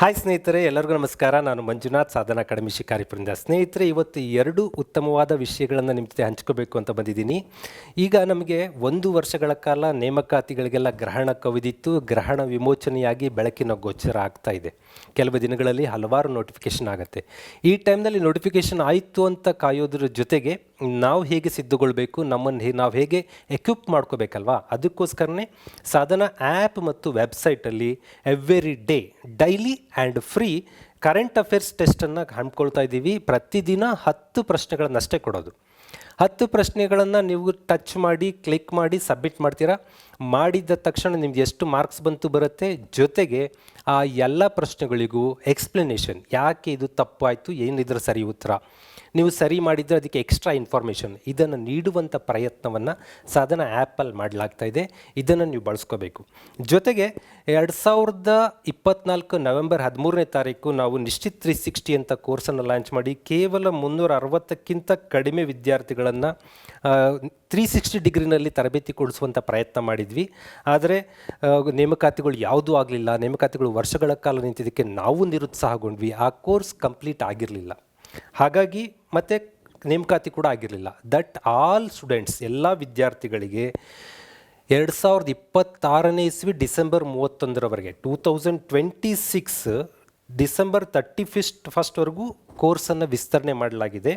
Hi ಸ್ನೇಹಿತರೆ, ಎಲ್ಲರಿಗೂ ನಮಸ್ಕಾರ. ನಾನು ಮಂಜುನಾಥ್, ಸಾಧನಾ ಅಕಾಡೆಮಿ ಶಿಕಾರಿಪುರದಿಂದ ಸ್ನೇಹಿತರೆ, ಇವತ್ತು ಎರಡು ಉತ್ತಮವಾದ ವಿಷಯಗಳನ್ನು ನಿಮ್ಮ ಜೊತೆ ಹಂಚ್ಕೋಬೇಕು ಅಂತ ಬಂದಿದ್ದೀನಿ. ಈಗ ನಮಗೆ ಒಂದು ವರ್ಷಗಳ ಕಾಲ ನೇಮಕಾತಿಗಳಿಗೆಲ್ಲ ಗ್ರಹಣ ಕವಿದಿತ್ತು. ಗ್ರಹಣ ವಿಮೋಚನೆಯಾಗಿ ಬೆಳಕಿನ ಗೋಚರ ಆಗ್ತಾ ಇದೆ. ಕೆಲವು ದಿನಗಳಲ್ಲಿ ಹಲವಾರು ನೋಟಿಫಿಕೇಶನ್ ಆಗುತ್ತೆ. ಈ ಟೈಮ್ನಲ್ಲಿ ನೋಟಿಫಿಕೇಶನ್ ಆಯಿತು ಅಂತ ಕಾಯೋದ್ರ ಜೊತೆಗೆ ನಾವು ಹೇಗೆ ಸಿದ್ಧಗೊಳ್ಬೇಕು? ನಮ್ಮನ್ನು ನಾವು ಹೇಗೆ ಎಕ್ವಿಪ್ ಮಾಡ್ಕೋಬೇಕಲ್ವಾ? ಅದಕ್ಕೋಸ್ಕರನೇ ಸಾಧನ ಆ್ಯಪ್ ಮತ್ತು ವೆಬ್ಸೈಟಲ್ಲಿ every day daily and free current affairs ಟೆಸ್ಟನ್ನು ಹಮ್ಮಿಕೊಳ್ತಾ ಇದ್ದೀವಿ. ಪ್ರತಿದಿನ ಹತ್ತು ಪ್ರಶ್ನೆಗಳನ್ನಷ್ಟೇ ಕೊಡೋದು. ಹತ್ತು ಪ್ರಶ್ನೆಗಳನ್ನು ನೀವು ಟಚ್ ಮಾಡಿ ಕ್ಲಿಕ್ ಮಾಡಿ ಸಬ್ಮಿಟ್ ಮಾಡ್ತೀರಾ? ಮಾಡಿದ ತಕ್ಷಣ ನಿಮ್ಗೆ ಎಷ್ಟು ಮಾರ್ಕ್ಸ್ ಬಂತು ಬರುತ್ತೆ? ಜೊತೆಗೆ ಆ ಎಲ್ಲ ಪ್ರಶ್ನೆಗಳಿಗೂ ಎಕ್ಸ್ಪ್ಲನೇಷನ್ ಯಾಕೆ ಇದು ತಪ್ಪು ಆಯಿತು ಏನಿದ್ರೆ ಸರಿ ಉತ್ತರ? ನೀವು ಸರಿ ಮಾಡಿದರೆ ಅದಕ್ಕೆ ಎಕ್ಸ್ಟ್ರಾ ಇನ್ಫಾರ್ಮೇಷನ್ ಇದನ್ನು ನೀಡುವಂಥ ಪ್ರಯತ್ನವನ್ನು ಸಾಧನ ಆ್ಯಪಲ್ಲಿ ಮಾಡಲಾಗ್ತಾ ಇದೆ. ಇದನ್ನು ನೀವು ಬಳಸ್ಕೋಬೇಕು. ಜೊತೆಗೆ ಎರಡು ಸಾವಿರದ ಇಪ್ಪತ್ನಾಲ್ಕು ನವೆಂಬರ್ ಹದಿಮೂರನೇ ತಾರೀಕು ನಾವು ನಿಶ್ಚಿತ್ ತ್ರೀ ಸಿಕ್ಸ್ಟಿ ಅಂತ ಕೋರ್ಸನ್ನು ಲಾಂಚ್ ಮಾಡಿ, ಕೇವಲ ಮುನ್ನೂರ ಅರವತ್ತಕ್ಕಿಂತ ಕಡಿಮೆ ವಿದ್ಯಾರ್ಥಿಗಳನ್ನು ತ್ರೀ ಸಿಕ್ಸ್ಟಿ ಡಿಗ್ರಿನಲ್ಲಿ ತರಬೇತಿ ಕೊಡಿಸುವಂಥ ಪ್ರಯತ್ನ ಮಾಡಿದ್ವಿ. ಆದರೆ ನೇಮಕಾತಿಗಳು ಯಾವುದೂ ಆಗಲಿಲ್ಲ. ನೇಮಕಾತಿಗಳು ವರ್ಷಗಳ ಕಾಲ ನಿಂತಿದ್ದಕ್ಕೆ ನಾವು ನಿರುತ್ಸಾಹಗೊಂಡ್ವಿ. ಆ ಕೋರ್ಸ್ ಕಂಪ್ಲೀಟ್ ಆಗಿರಲಿಲ್ಲ. ಹಾಗಾಗಿ ಮತ್ತು ನೇಮಕಾತಿ ಕೂಡ ಆಗಿರಲಿಲ್ಲ. ದಟ್ ಆಲ್ ಸ್ಟೂಡೆಂಟ್ಸ್, ಎಲ್ಲ ವಿದ್ಯಾರ್ಥಿಗಳಿಗೆ ಎರಡು ಸಾವಿರದ ಇಪ್ಪತ್ತಾರನೇ ಇಸ್ವಿ December ಮೂವತ್ತೊಂದರವರೆಗೆ two thousand twenty six December thirty first ಫಸ್ಟ್ವರೆಗೂ ಕೋರ್ಸನ್ನು ವಿಸ್ತರಣೆ ಮಾಡಲಾಗಿದೆ.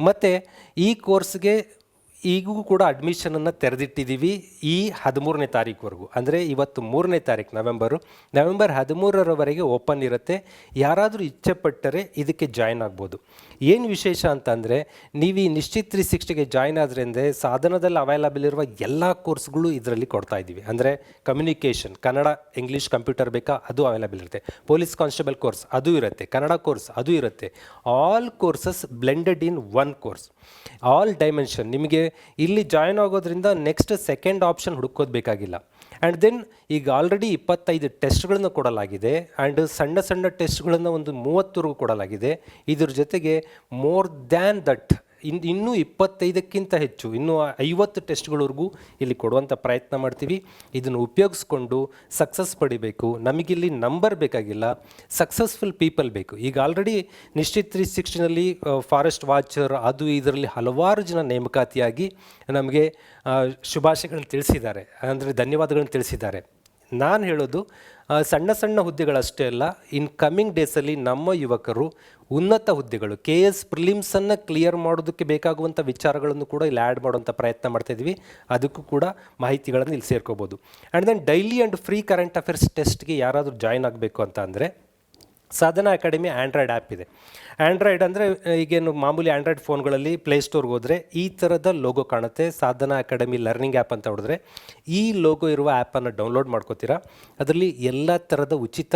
ಮತ್ತು ಈ ಕೋರ್ಸ್ಗೆ ಈಗೂ ಕೂಡ ಅಡ್ಮಿಷನನ್ನು ತೆರೆದಿಟ್ಟಿದ್ದೀವಿ ಈ ಹದಿಮೂರನೇ ತಾರೀಕುವರೆಗೂ. ಅಂದರೆ ಇವತ್ತು ಮೂರನೇ ತಾರೀಕು, ನವೆಂಬರು. ನವೆಂಬರ್ ಹದಿಮೂರರವರೆಗೆ ಓಪನ್ ಇರುತ್ತೆ. ಯಾರಾದರೂ ಇಚ್ಛೆಪಟ್ಟರೆ ಇದಕ್ಕೆ ಜಾಯ್ನ್ ಆಗ್ಬೋದು. ಏನು ವಿಶೇಷ ಅಂತಂದರೆ, ನೀವು ಈ ನಿಶ್ಚಿತ್ ತ್ರೀ ಸಿಕ್ಸ್ಟಿಗೆ ಜಾಯ್ನ್ ಆದ್ರಿಂದ ಸಾಧನದಲ್ಲಿ ಅವೈಲಬಲ್ ಇರುವ ಎಲ್ಲ ಕೋರ್ಸ್ಗಳು ಇದರಲ್ಲಿ ಕೊಡ್ತಾ ಇದ್ದೀವಿ. ಅಂದರೆ ಕಮ್ಯುನಿಕೇಷನ್ ಕನ್ನಡ ಇಂಗ್ಲೀಷ್ ಕಂಪ್ಯೂಟರ್ ಬೇಕಾ, ಅದು ಅವೈಲಬಲ್ ಇರುತ್ತೆ. ಪೊಲೀಸ್ ಕಾನ್ಸ್ಟೇಬಲ್ ಕೋರ್ಸ್ ಅದು ಇರುತ್ತೆ. ಕನ್ನಡ ಕೋರ್ಸ್ ಅದು ಇರುತ್ತೆ. All courses blended in one course all dimension ನಿಮಗೆ ಇಲ್ಲಿ ಜಾಯ್ನ್ ಆಗೋದ್ರಿಂದ ನೆಕ್ಸ್ಟ್ ಸೆಕೆಂಡ್ ಆಪ್ಷನ್ ಹುಡುಕೋದು ಬೇಕಾಗಿಲ್ಲ. ಆ್ಯಂಡ್ ದೆನ್ ಈಗ ಆಲ್ರೆಡಿ ಇಪ್ಪತ್ತೈದು ಟೆಸ್ಟ್ಗಳನ್ನು ಕೊಡಲಾಗಿದೆ. ಆ್ಯಂಡ್ ಸಣ್ಣ ಸಣ್ಣ ಟೆಸ್ಟ್ಗಳನ್ನು ಒಂದು ಮೂವತ್ತರೆಗೂ ಕೊಡಲಾಗಿದೆ. ಇದ್ರ ಜೊತೆಗೆ ಮೋರ್ ದ್ಯಾನ್ ದಟ್ ಇನ್, ಇನ್ನೂ ಇಪ್ಪತ್ತೈದಕ್ಕಿಂತ ಹೆಚ್ಚು, ಇನ್ನೂ ಐವತ್ತು ಟೆಸ್ಟ್ಗಳವರೆಗೂ ಇಲ್ಲಿ ಕೊಡುವಂಥ ಪ್ರಯತ್ನ ಮಾಡ್ತೀವಿ. ಇದನ್ನು ಉಪಯೋಗಿಸ್ಕೊಂಡು ಸಕ್ಸಸ್ ಪಡಿಬೇಕು. ನಮಗಿಲ್ಲಿ ನಂಬರ್ ಬೇಕಾಗಿಲ್ಲ. ಸಕ್ಸಸ್ಫುಲ್ ಪೀಪಲ್ ಬೇಕು. ಈಗ ಆಲ್ರೆಡಿ ನಿಶ್ಚಿತ್ ತ್ರೀ ಸಿಕ್ಸ್ಟಿನಲ್ಲಿ ಫಾರೆಸ್ಟ್ ವಾಚರ್ ಅದು ಇದರಲ್ಲಿ ಹಲವಾರು ಜನ ನೇಮಕಾತಿಯಾಗಿ ನಮಗೆ ಶುಭಾಶಯಗಳನ್ನು ತಿಳಿಸಿದ್ದಾರೆ. ಅಂದರೆ ಧನ್ಯವಾದಗಳನ್ನು ತಿಳಿಸಿದ್ದಾರೆ. ನಾನು ಹೇಳೋದು ಸಣ್ಣ ಸಣ್ಣ ಹುದ್ದೆಗಳಷ್ಟೇ ಅಲ್ಲ, ಇನ್ ಕಮ್ಮಿಂಗ್ ಡೇಸಲ್ಲಿ ನಮ್ಮ ಯುವಕರು ಉನ್ನತ ಹುದ್ದೆಗಳು ಕೆ ಎಸ್ ಪ್ರಿಲಿಮ್ಸನ್ನು ಕ್ಲಿಯರ್ ಮಾಡೋದಕ್ಕೆ ಬೇಕಾಗುವಂಥ ವಿಚಾರಗಳನ್ನು ಕೂಡ ಇಲ್ಲಿ ಆ್ಯಡ್ ಮಾಡುವಂಥ ಪ್ರಯತ್ನ ಮಾಡ್ತಾಯಿದ್ವಿ ಅದಕ್ಕೂ ಕೂಡ ಮಾಹಿತಿಗಳನ್ನು ಇಲ್ಲಿ ಸೇರ್ಕೋಬೋದು. And then daily and free current affairs ಟೆಸ್ಟ್ಗೆ ಯಾರಾದರೂ ಜಾಯ್ನ್ ಆಗಬೇಕು ಅಂತ ಅಂದರೆ ಸಾಧನಾ ಅಕಾಡೆಮಿ ಆ್ಯಂಡ್ರಾಯ್ಡ್ ಆ್ಯಪ್ ಇದೆ. ಆ್ಯಂಡ್ರಾಯ್ಡ್ ಅಂದರೆ, ಈಗೇನು ಮಾಮೂಲಿ ಆ್ಯಂಡ್ರಾಯ್ಡ್ ಫೋನ್ಗಳಲ್ಲಿ ಪ್ಲೇಸ್ಟೋರ್ಗೆ ಹೋದರೆ ಈ ಥರದ ಲೋಗೋ ಕಾಣುತ್ತೆ, ಸಾಧನ ಅಕಾಡೆಮಿ ಲರ್ನಿಂಗ್ ಆ್ಯಪ್ ಅಂತ ಹೊಡೆದ್ರೆ. ಈ ಲೋಗೋ ಇರುವ ಆ್ಯಪನ್ನು ಡೌನ್ಲೋಡ್ ಮಾಡ್ಕೋತೀರಾ? ಅದರಲ್ಲಿ ಎಲ್ಲ ಥರದ ಉಚಿತ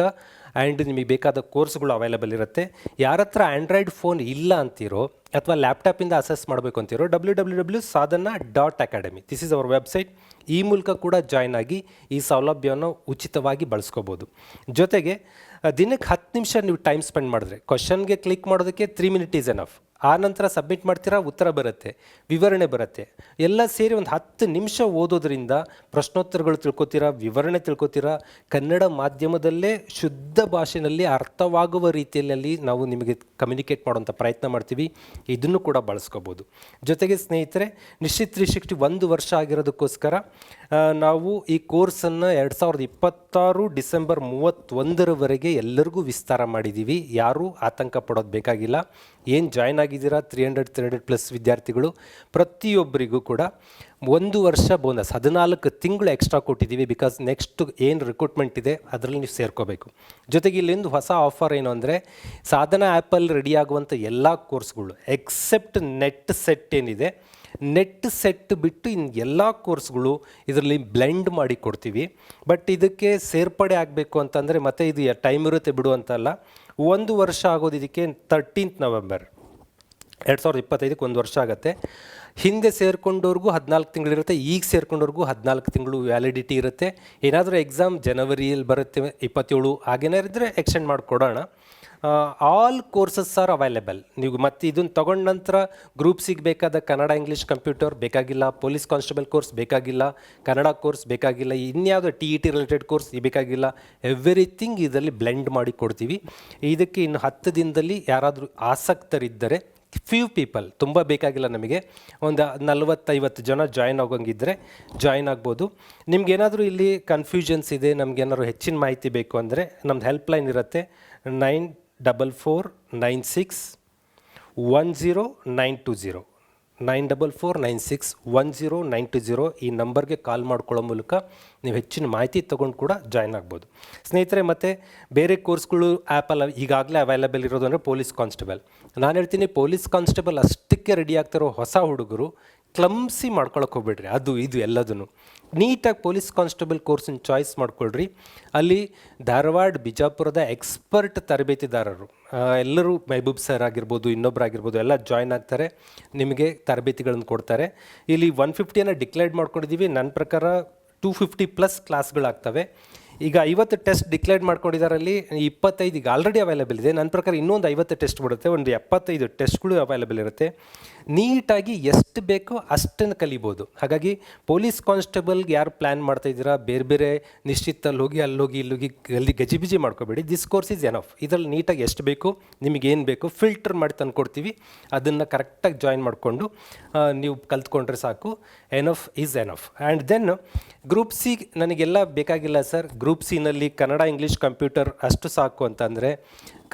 ಆ್ಯಂಡ್ ನಿಮಗೆ ಬೇಕಾದ ಕೋರ್ಸ್ಗಳು ಅವೈಲೇಬಲ್ ಇರುತ್ತೆ. ಯಾರ ಹತ್ರ ಆ್ಯಂಡ್ರಾಯ್ಡ್ ಫೋನ್ ಇಲ್ಲ ಅಂತೀರೋ, ಅಥವಾ ಲ್ಯಾಪ್ಟಾಪಿಂದ ಅಸೆಸ್ ಮಾಡಬೇಕು ಅಂತೀರೋ, W W W Sadhana dot academy. This is our website ಈ ಮೂಲಕ ಕೂಡ ಜಾಯ್ನ್ ಆಗಿ ಈ ಸೌಲಭ್ಯವನ್ನು ಉಚಿತವಾಗಿ ಬಳಸ್ಕೋಬೋದು. ಜೊತೆಗೆ, ದಿನಕ್ಕೆ ಹತ್ತು ನಿಮಿಷ ನೀವು ಟೈಮ್ ಸ್ಪೆಂಡ್ ಮಾಡಿದ್ರೆ ಕ್ವಶನ್ಗೆ ಕ್ಲಿಕ್ ಮಾಡೋದಕ್ಕೆ ತ್ರೀ ಮಿನಿಟ್ ಈಸ್ ಎನಫ್ ಆ ನಂತರ ಸಬ್ಮಿಟ್ ಮಾಡ್ತೀರಾ? ಉತ್ತರ ಬರುತ್ತೆ, ವಿವರಣೆ ಬರುತ್ತೆ. ಎಲ್ಲ ಸೇರಿ ಒಂದು ಹತ್ತು ನಿಮಿಷ ಓದೋದ್ರಿಂದ ಪ್ರಶ್ನೋತ್ತರಗಳು ತಿಳ್ಕೊತೀರಾ, ವಿವರಣೆ ತಿಳ್ಕೊತೀರಾ? ಕನ್ನಡ ಮಾಧ್ಯಮದಲ್ಲೇ ಶುದ್ಧ ಭಾಷೆಯಲ್ಲಿ ಅರ್ಥವಾಗುವ ರೀತಿಯಲ್ಲಿ ನಾವು ನಿಮಗೆ ಕಮ್ಯುನಿಕೇಟ್ ಮಾಡುವಂಥ ಪ್ರಯತ್ನ ಮಾಡ್ತೀವಿ. ಇದನ್ನು ಕೂಡ ಬಳಸ್ಕೋಬೋದು. ಜೊತೆಗೆ ಸ್ನೇಹಿತರೆ, ನಿಶ್ಚಿತ್ ತ್ರೀ ಸಿಕ್ಸ್ಟಿ ಒಂದು ವರ್ಷ ಆಗಿರೋದಕ್ಕೋಸ್ಕರ ನಾವು ಈ ಕೋರ್ಸನ್ನು ಎರಡು ಸಾವಿರದ ಇಪ್ಪತ್ತಾರು ಡಿಸೆಂಬರ್ ಮೂವತ್ತೊಂದರವರೆಗೆ ಎಲ್ಲರಿಗೂ ವಿಸ್ತಾರ ಮಾಡಿದ್ದೀವಿ. ಯಾರೂ ಆತಂಕ ಪಡೋದು ಬೇಕಾಗಿಲ್ಲ. ಏನು ಜಾಯ್ನ್ ಆಗಿದ್ದೀರಾ three hundred three hundred plus ವಿದ್ಯಾರ್ಥಿಗಳು. ಪ್ರತಿಯೊಬ್ಬರಿಗೂ ಕೂಡ ಒಂದು ವರ್ಷ ಬೋನಸ್ ಹದಿನಾಲ್ಕು ತಿಂಗಳು ಎಕ್ಸ್ಟ್ರಾ ಕೊಟ್ಟಿದ್ದೀವಿ ಬಿಕಾಸ್ ನೆಕ್ಸ್ಟ್ ಏನು ರಿಕ್ರೂಟ್ಮೆಂಟ್ ಇದೆ, ಅದರಲ್ಲಿ ನೀವು ಸೇರ್ಕೋಬೇಕು. ಜೊತೆಗೆ ಇಲ್ಲಿಂದ ಹೊಸ ಆಫರ್ ಏನು ಅಂದರೆ, ಸಾಧನ ಆ್ಯಪಲ್ಲಿ ರೆಡಿ ಆಗುವಂಥ ಎಲ್ಲ ಕೋರ್ಸ್ಗಳು ಎಕ್ಸೆಪ್ಟ್ ನೆಟ್ ಸೆಟ್ ಏನಿದೆ ನೆಟ್ ಸೆಟ್ ಬಿಟ್ಟು ಇನ್ನು ಎಲ್ಲ ಕೋರ್ಸ್ಗಳು ಇದರಲ್ಲಿ ಬ್ಲೆಂಡ್ ಮಾಡಿ ಕೊಡ್ತೀವಿ. ಬಟ್ ಇದಕ್ಕೆ ಸೇರ್ಪಡೆ ಆಗಬೇಕು ಅಂತಂದರೆ ಮತ್ತೆ ಇದು ಟೈಮ್ ಇರುತ್ತೆ ಬಿಡು ಅಂತಲ್ಲ, ಒಂದು ವರ್ಷ ಆಗೋದು ಇದಕ್ಕೆ ತರ್ಟೀನ್ತ್ ನವೆಂಬರ್ ಎರಡು ಸಾವಿರದ ಇಪ್ಪತ್ತೈದಕ್ಕೆ ಒಂದು ವರ್ಷ ಆಗುತ್ತೆ. ಹಿಂದೆ ಸೇರ್ಕೊಂಡವ್ರಿಗೂ ಹದಿನಾಲ್ಕು ತಿಂಗಳಿರುತ್ತೆ ಈಗ ಸೇರ್ಕೊಂಡವ್ರಿಗೂ ಹದಿನಾಲ್ಕು ತಿಂಗಳು ವ್ಯಾಲಿಡಿಟಿ ಇರುತ್ತೆ. ಏನಾದರೂ ಎಕ್ಸಾಮ್ ಜನವರಿಯಲ್ಲಿ ಬರುತ್ತೆ, ಇಪ್ಪತ್ತೇಳು ಇದ್ದರೆ ಎಕ್ಸ್ಟೆಂಡ್ ಮಾಡಿಕೊಡೋಣ. ಆಲ್ ಕೋರ್ಸಸ್ ಆರ್ ಅವೈಲೇಬಲ್ ನೀವು ಮತ್ತೆ ಇದನ್ನು ತೊಗೊಂಡ ನಂತರ ಗ್ರೂಪ್ ಸಿಗೆ ಬೇಕಾದ ಕನ್ನಡ ಇಂಗ್ಲೀಷ್ ಕಂಪ್ಯೂಟರ್ ಬೇಕಾಗಿಲ್ಲ ಪೊಲೀಸ್ ಕಾನ್ಸ್ಟೇಬಲ್ ಕೋರ್ಸ್ ಬೇಕಾಗಿಲ್ಲ, ಕನ್ನಡ ಕೋರ್ಸ್ ಬೇಕಾಗಿಲ್ಲ, ಇನ್ಯಾವುದೋ T E T related course ಬೇಕಾಗಿಲ್ಲ ಎವ್ರಿಥಿಂಗ್ ಇದರಲ್ಲಿ ಬ್ಲೆಂಡ್ ಮಾಡಿ ಕೊಡ್ತೀವಿ. ಇದಕ್ಕೆ ಇನ್ನು ಹತ್ತು ದಿನದಲ್ಲಿ ಯಾರಾದರೂ ಆಸಕ್ತರಿದ್ದರೆ ಫ್ಯೂ ಪೀಪಲ್ ತುಂಬ ಬೇಕಾಗಿಲ್ಲ ನಮಗೆ. ಒಂದು ನಲ್ವತ್ತೈವತ್ತು ಜನ ಜಾಯ್ನ್ ಆಗೋಂಗಿದ್ರೆ ಜಾಯ್ನ್ ಆಗ್ಬೋದು. ನಿಮ್ಗೇನಾದರೂ ಇಲ್ಲಿ ಕನ್ಫ್ಯೂಷನ್ಸ್ ಇದೆ, ನಮಗೇನಾದ್ರು ಹೆಚ್ಚಿನ ಮಾಹಿತಿ ಬೇಕು ಅಂದರೆ ಹೆಲ್ಪ್ ಲೈನ್ ಇರುತ್ತೆ nine double four nine six one zero nine two zero nine double four nine six one zero nine two zero ಈ ನಂಬರ್ಗೆ ಕಾಲ್ ಮಾಡ್ಕೊಳ್ಳೋ ಮೂಲಕ ನೀವು ಹೆಚ್ಚಿನ ಮಾಹಿತಿ ತೊಗೊಂಡು ಕೂಡ ಜಾಯ್ನ್ ಆಗ್ಬೋದು. ಸ್ನೇಹಿತರೆ, ಮತ್ತು ಬೇರೆ ಕೋರ್ಸ್ಗಳು ಆ್ಯಪಲ್ಲಿ ಈಗಾಗಲೇ ಅವೈಲೇಬಲ್ ಇರೋದು ಅಂದರೆ ಪೊಲೀಸ್ ಕಾನ್ಸ್ಟೇಬಲ್. ನಾನು ಹೇಳ್ತೀನಿ, ಪೊಲೀಸ್ ಕಾನ್ಸ್ಟೇಬಲ್ ಅಷ್ಟಕ್ಕೆ ರೆಡಿ ಆಗ್ತಿರೋ ಹೊಸ ಹುಡುಗರು ಕ್ಲಮ್ಸಿ ಮಾಡ್ಕೊಳಕ್ಕೆ ಹೋಗ್ಬೇಡ್ರಿ. ಅದು, ಇದು ಎಲ್ಲದನ್ನು. ನೀಟಾಗಿ ಪೊಲೀಸ್ ಕಾನ್ಸ್ಟೇಬಲ್ ಕೋರ್ಸನ್ನ ಚಾಯ್ಸ್ ಮಾಡ್ಕೊಳ್ರಿ. ಅಲ್ಲಿ ಧಾರವಾಡ, ಬಿಜಾಪುರದ ಎಕ್ಸ್ಪರ್ಟ್ ತರಬೇತಿದಾರರು. ಎಲ್ಲರೂ ಮೆಹಬೂಬ್ ಸರ್ ಆಗಿರ್ಬೋದು ಇನ್ನೊಬ್ಬರಾಗಿರ್ಬೋದು ಎಲ್ಲ ಜಾಯ್ನ್ ಆಗ್ತಾರೆ, ನಿಮಗೆ ತರಬೇತಿಗಳನ್ನು ಕೊಡ್ತಾರೆ. ಇಲ್ಲಿ ಒನ್ ಫಿಫ್ಟಿಯನ್ನು ಡಿಕ್ಲೇರ್ ಮಾಡ್ಕೊಂಡಿದ್ದೀವಿ ನನ್ನ ಪ್ರಕಾರ ಟೂ ಫಿಫ್ಟಿ ಪ್ಲಸ್ ಕ್ಲಾಸ್ಗಳಾಗ್ತವೆ ಈಗ ಐವತ್ತು ಟೆಸ್ಟ್ ಡಿಕ್ಲೇರ್ ಮಾಡ್ಕೊಂಡಿದ್ದಾರಲ್ಲಿ ಇಪ್ಪತ್ತೈದು ಈಗ ಆಲ್ರೆಡಿ ಅವೈಲೇಬಲ್ ಇದೆ. ನನ್ನ ಪ್ರಕಾರ ಇನ್ನೊಂದು ಐವತ್ತು ಟೆಸ್ಟ್ ಬಿಡುತ್ತೆ. ಒಂದು ಎಪ್ಪತ್ತೈದು ಟೆಸ್ಟ್ಗಳು ಅವೈಲೇಬಲ್ ಇರುತ್ತೆ. ನೀಟಾಗಿ ಎಷ್ಟು ಬೇಕೋ ಅಷ್ಟನ್ನು ಕಲಿಬೋದು. ಹಾಗಾಗಿ ಪೊಲೀಸ್ ಕಾನ್ಸ್ಟೇಬಲ್ಗೆ ಯಾರು ಪ್ಲ್ಯಾನ್ ಮಾಡ್ತಾ ಇದ್ದೀರಾ? ಬೇರೆ ಬೇರೆ ನಿಶ್ಚಿತಲ್ಲಿ ಹೋಗಿ ಅಲ್ಲಿ ಹೋಗಿ ಇಲ್ಲಿ ಹೋಗಿ ಅಲ್ಲಿ ಗಜಿಬಿಜಿ ಮಾಡ್ಕೋಬೇಡಿ. ದಿಸ್ ಕೋರ್ಸ್ ಇಸ್ ಎನಫ್ ಇದರಲ್ಲಿ ನೀಟಾಗಿ ಎಷ್ಟು ಬೇಕು ನಿಮಗೇನು ಬೇಕು ಫಿಲ್ಟರ್ ಮಾಡಿ ತಂದುಕೊಡ್ತೀವಿ. ಅದನ್ನು ಕರೆಕ್ಟಾಗಿ ಜಾಯಿನ್ ಮಾಡಿಕೊಂಡು ನೀವು ಕಲ್ತ್ಕೊಂಡ್ರೆ ಸಾಕು. Enough is enough and then group C ನನಗೆಲ್ಲ ಬೇಕಾಗಿಲ್ಲ ಸರ್. ಗ್ರೂಪ್ ಸಿನಲ್ಲಿ ಕನ್ನಡ ಇಂಗ್ಲೀಷ್ ಕಂಪ್ಯೂಟರ್ ಅಷ್ಟು ಸಾಕು ಅಂತಂದರೆ,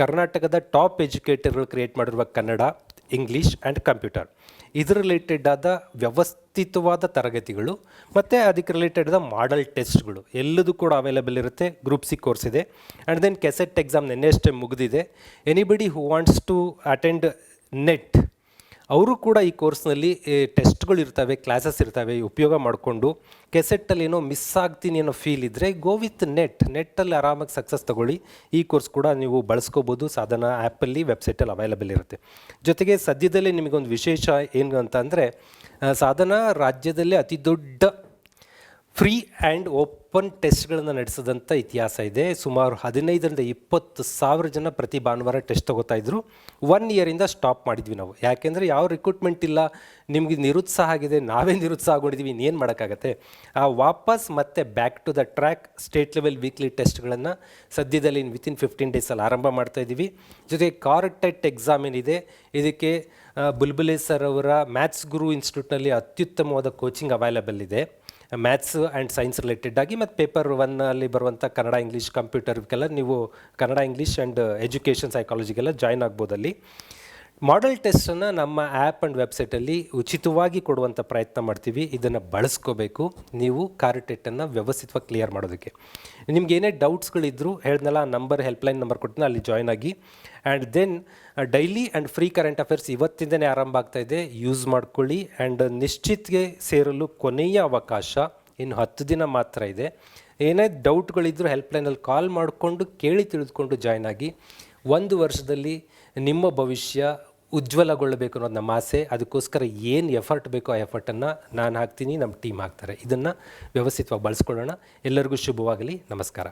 ಕರ್ನಾಟಕದ ಟಾಪ್ ಎಜುಕೇಟರ್ಗಳು ಕ್ರಿಯೇಟ್ ಮಾಡಿರುವ ಕನ್ನಡ ಇಂಗ್ಲೀಷ್ ಆ್ಯಂಡ್ ಕಂಪ್ಯೂಟರ್ ಇದ್ರ ರಿಲೇಟೆಡ್ ಆದ ವ್ಯವಸ್ಥಿತವಾದ ತರಗತಿಗಳು ಮತ್ತು ಅದಕ್ಕೆ ರಿಲೇಟೆಡ್ ಆದ ಮಾಡಲ್ ಟೆಸ್ಟ್ಗಳು ಎಲ್ಲದೂ ಕೂಡ ಅವೈಲೇಬಲ್ ಇರುತ್ತೆ. ಗ್ರೂಪ್ ಸಿ ಕೋರ್ಸ್ ಇದೆ. ಆ್ಯಂಡ್ ದೆನ್ ಕೆಸೆಟ್ ಎಕ್ಸಾಮ್ ನೆನ್ನೆಷ್ಟೇ ಮುಗಿದಿದೆ. Anybody who wants to attend NET ಅವರು ಕೂಡ ಈ ಕೋರ್ಸ್ನಲ್ಲಿ ಟೆಸ್ಟ್ಗಳು ಇರ್ತವೆ, ಕ್ಲಾಸಸ್ ಇರ್ತವೆ, ಉಪಯೋಗ ಮಾಡಿಕೊಂಡು ಕೆಸೆಟ್ಟಲ್ಲಿ ಏನೋ ಮಿಸ್ ಆಗ್ತೀನಿ ಅನ್ನೋ ಫೀಲ್ ಇದ್ದರೆ ಗೋ ವಿತ್ ನೆಟ್. ನೆಟ್ಟಲ್ಲಿ ಆರಾಮಾಗಿ ಸಕ್ಸಸ್ ತಗೊಳ್ಳಿ. ಈ ಕೋರ್ಸ್ ಕೂಡ ನೀವು ಬಳಸ್ಕೋಬೋದು. ಸಾಧನ ಆ್ಯಪಲ್ಲಿ, ವೆಬ್ಸೈಟಲ್ಲಿ ಅವೈಲಬಲ್ ಇರುತ್ತೆ. ಜೊತೆಗೆ ಸದ್ಯದಲ್ಲೇ ನಿಮಗೊಂದು ವಿಶೇಷ ಏನು ಅಂತ ಅಂದರೆ ಸಾಧನ ರಾಜ್ಯದಲ್ಲೇ ಅತಿ ದೊಡ್ಡ ಫ್ರೀ ಆ್ಯಂಡ್ ಓಪನ್ ಟೆಸ್ಟ್ಗಳನ್ನು ನಡೆಸಿದಂಥ ಇತಿಹಾಸ ಇದೆ. ಸುಮಾರು ಹದಿನೈದರಿಂದ ಇಪ್ಪತ್ತು ಸಾವಿರ ಜನ ಪ್ರತಿ ಭಾನುವಾರ ಟೆಸ್ಟ್ ತಗೋತಾ ಇದ್ದರು ಒನ್ ಇಯರಿಂದ ಸ್ಟಾಪ್ ಮಾಡಿದ್ವಿ ನಾವು. ಯಾಕೆಂದರೆ ಯಾವ ರಿಕ್ರೂಟ್ಮೆಂಟ್ ಇಲ್ಲ. ನಿಮಗೆ ನಿರುತ್ಸಾಹ ಆಗಿದೆ. ನಾವೇ ನಿರುತ್ಸಾಹ ಆಗಿದ್ದೀವಿ ಇನ್ನೇನು ಮಾಡೋಕ್ಕಾಗತ್ತೆ? ಆ ವಾಪಸ್ ಮತ್ತೆ back to the track state level weekly ಟೆಸ್ಟ್ಗಳನ್ನು ಸದ್ಯದಲ್ಲಿ ವಿತಿನ್ ಫಿಫ್ಟೀನ್ ಡೇಸಲ್ಲಿ ಆರಂಭ ಮಾಡ್ತಾ ಇದ್ದೀವಿ. ಜೊತೆಗೆ ಕಾರ್ಟೆಟ್ ಎಕ್ಸಾಮ್ ಏನಿದೆ? ಇದಕ್ಕೆ ಬುಲ್ಬುಲೆ ಸರ್ ಅವರ ಮ್ಯಾಥ್ಸ್ ಗುರು ಇನ್ಸ್ಟಿಟ್ಯೂಟ್ನಲ್ಲಿ ಅತ್ಯುತ್ತಮವಾದ ಕೋಚಿಂಗ್ ಅವೈಲೇಬಲ್ ಇದೆ. ಮ್ಯಾಥ್ಸ್ ಆ್ಯಂಡ್ ಸೈನ್ಸ್ ರಿಲೇಟೆಡ್ ಆಗಿ ಮತ್ತು ಪೇಪರ್ ಒನ್ನಲ್ಲಿ ಬರುವಂಥ ಕನ್ನಡ ಇಂಗ್ಲೀಷ್ ಕಂಪ್ಯೂಟರ್ಗೆಲ್ಲ ನೀವು ಕನ್ನಡ ಇಂಗ್ಲೀಷ್ ಆ್ಯಂಡ್ ಎಜುಕೇಷನ್ ಸೈಕಾಲಜಿಗೆಲ್ಲ ಜಾಯ್ನ್ ಆಗ್ಬೋದು ಅಲ್ಲಿ. ಮಾಡೆಲ್ ಟೆಸ್ಟನ್ನು ನಮ್ಮ ಆ್ಯಪ್ ಆ್ಯಂಡ್ ವೆಬ್ಸೈಟಲ್ಲಿ ಉಚಿತವಾಗಿ ಕೊಡುವಂಥ ಪ್ರಯತ್ನ ಮಾಡ್ತೀವಿ. ಇದನ್ನು ಬಳಸ್ಕೋಬೇಕು. ನೀವು ಕಾರಿಟೆಟ್ಟನ್ನು ವ್ಯವಸ್ಥಿತವಾಗಿ ಕ್ಲಿಯರ್ ಮಾಡೋದಕ್ಕೆ. ನಿಮ್ಗೆ ಏನೇ ಡೌಟ್ಸ್ಗಳಿದ್ರು ಹೇಳಿದ್ನಲ್ಲ ಆ ನಂಬರ್ ಹೆಲ್ಪ್ಲೈನ್ ನಂಬರ್ ಕೊಡ್ತೀನಿ ಅಲ್ಲಿ ಜಾಯ್ನ್ ಆಗಿ. And then daily and free current affairs ಇವತ್ತಿಂದನೇ ಆರಂಭ ಇದೆ. ಯೂಸ್ ಮಾಡ್ಕೊಳ್ಳಿ. ಆ್ಯಂಡ್ ನಿಶ್ಚಿತ್ಗೆ ಸೇರಲು ಕೊನೆಯ ಅವಕಾಶ ಇನ್ನು ಹತ್ತು ದಿನ ಮಾತ್ರ ಇದೆ. ಏನೇ ಡೌಟ್ಗಳಿದ್ದರೂ ಹೆಲ್ಪ್ಲೈನಲ್ಲಿ ಕಾಲ್ ಮಾಡಿಕೊಂಡು ಕೇಳಿ ತಿಳಿದುಕೊಂಡು ಜಾಯ್ನ್ ಆಗಿ. ಒಂದು ವರ್ಷದಲ್ಲಿ ನಿಮ್ಮ ಭವಿಷ್ಯ ಉಜ್ವಲಗೊಳ್ಳಬೇಕು ಅನ್ನೋದು ನಮ್ಮ ಆಸೆ ಅದಕ್ಕೋಸ್ಕರ ಏನು ಎಫರ್ಟ್ ಬೇಕೋ ಆ ಎಫರ್ಟನ್ನು ನಾನು ಹಾಕ್ತೀನಿ ನಮ್ಮ ಟೀಮ್ ಹಾಕ್ತಾರೆ. ಇದನ್ನು ವ್ಯವಸ್ಥಿತವಾಗಿ ಬಳಸ್ಕೊಳ್ಳೋಣ. ಎಲ್ಲರಿಗೂ ಶುಭವಾಗಲಿ. ನಮಸ್ಕಾರ.